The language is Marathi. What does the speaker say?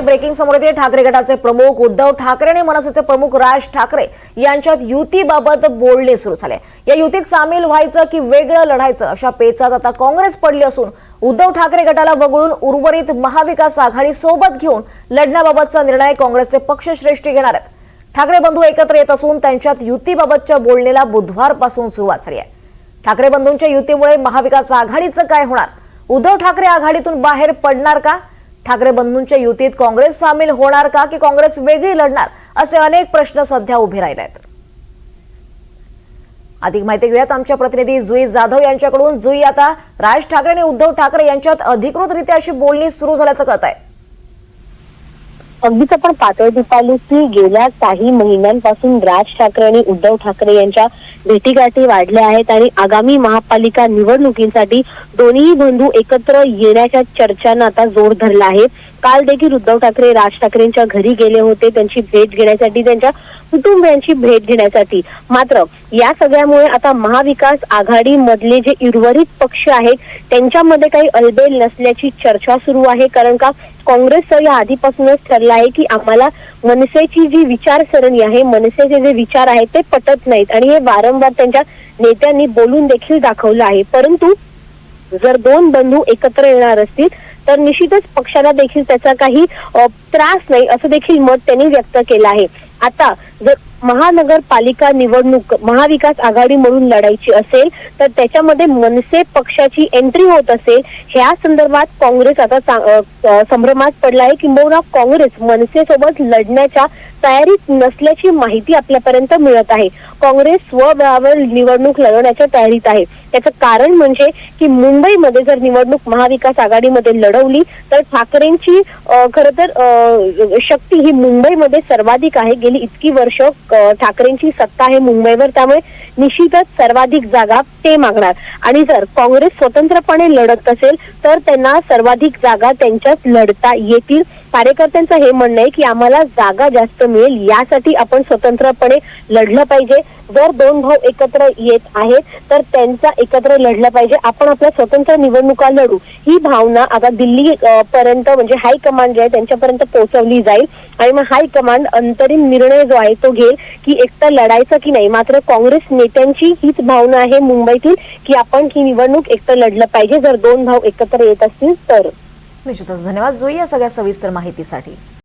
ब्रेकिंग समोर येते. ठाकरे गटाचे प्रमुख उद्धव ठाकरे आणि मनसेचे प्रमुख राज ठाकरे यांच्यात युतीबाबत बोलणे सुरू झाले. या युतीत सामील व्हायचं की वेगळं लढायचं अशा पेचात आता काँग्रेस पडली असून उद्धव ठाकरे गटाला वगळून उर्वरित महाविकास आघाडी सोबत घेऊन लढण्याबाबतचा निर्णय काँग्रेसचे पक्षश्रेष्ठी घेणार आहेत. ठाकरे बंधू एकत्र येत असून त्यांच्यात युतीबाबतच्या बोलणीला बुधवारपासून सुरुवात झाली आहे. ठाकरे बंधूंच्या युतीमुळे महाविकास आघाडीचं काय होणार? उद्धव ठाकरे आघाडीतून बाहेर पडणार का? ठाकरे बंधूंच्या युतीत काँग्रेस सामील होणार का की काँग्रेस वेगळी लढणार असे अनेक प्रश्न सध्या उभे राहिले आहेत अधिक माहिती घेऊयात आमच्या प्रतिनिधी जुई जाधव यांच्याकडून. जुई आता राज ठाकरे आणि उद्धव ठाकरे यांच्यात अधिकृतरित्या अशी बोलणी सुरू झाल्याचं कळत आहे अगदीच आपण पातळ दिपाली की गेल्या काही महिन्यांपासून राज ठाकरे आणि उद्धव ठाकरे यांच्या भेटीगाठी वाढल्या आहेत आणि आगामी महापालिका निवडणुकीसाठी दोन्ही बंधू एकत्र येण्याच्या चर्चांना आता जोर धरला आहे. काल देखील उद्धव ठाकरे राज ठाकरेंच्या घरी गेले होते. त्यांची भेट घेण्यासाठी त्यांच्या कुटुंबियांची भेट घेण्यासाठी. मात्र या सगळ्यामुळे आता महाविकास आघाडी मधले जे उर्वरित पक्ष आहेत त्यांच्यामध्ये काही अलबेल नसल्याची चर्चा सुरू आहे. कारण का काँग्रेसचं या आधीपासूनच ठरलं आहे की आम्हाला मनसेची जी विचारसरणी आहे मनसेचे जे विचार आहेत ते पटत नाहीत. आणि हे वारंवार त्यांच्या नेत्यांनी बोलून देखील दाखवलं आहे. परंतु जर दोन बंधू एकत्र येणार असतील तर निश्चितच पक्षाला देखील त्याचा काही त्रास नाही असं देखील मत त्यांनी व्यक्त केलं आहे. आता जर महानगरपालिका निवडणूक महाविकास आघाडी म्हणून लढायची असेल तर त्याच्यामध्ये मनसे पक्षाची एंट्री होत असेल ह्या संदर्भात काँग्रेस आता संभ्रमात पडला आहे किंबहुना काँग्रेस मनसेसोबत लढण्याच्या तयारीत नसल्याची माहिती आपल्यापर्यंत मिळत आहे. काँग्रेस स्वबळावर निवडणूक लढवण्याच्या तयारीत आहे. त्याचं कारण म्हणजे की मुंबईमध्ये जर निवडणूक महाविकास आघाडीमध्ये लढवली तर ठाकरेंची खर तर शक्ती ही मुंबईमध्ये सर्वाधिक आहे. गेली इतकी वर्ष ठाकरेंची सत्ता आहे मुंबईवर त्यामुळे निश्चितच सर्वाधिक जागा ते मागणार. आणि जर काँग्रेस स्वतंत्रपणे लढत असेल तर त्यांना सर्वाधिक जागा त्यांच्यात लढता येतील. कार्यकर्त्यांचं हे म्हणणं आहे की आम्हाला जागा जास्त मिळेल यासाठी आपण स्वतंत्रपणे लढलं पाहिजे. जर दोन भाऊ एकत्र येत आहेत तर त्यांचा एकत्र लढलं पाहिजे. आपण आपल्या स्वतंत्र निवडणुका लढू. ही भावना आता दिल्ली पर्यंत म्हणजे हायकमांड जे आहे त्यांच्यापर्यंत पोहोचवली जाईल. आणि मग हायकमांड अंतरिम निर्णय जो आहे तो घेईल की एकतर लढायचं की नाही. मात्र काँग्रेस नेत्यांची हीच भावना आहे मुंबईतील की आपण ही निवडणूक एकतर लढलं पाहिजे. जर दोन भाऊ एकत्र येत असतील तर. निश्चितच. धन्यवाद. जोई या सगळ्या सविस्तर माहितीसाठी.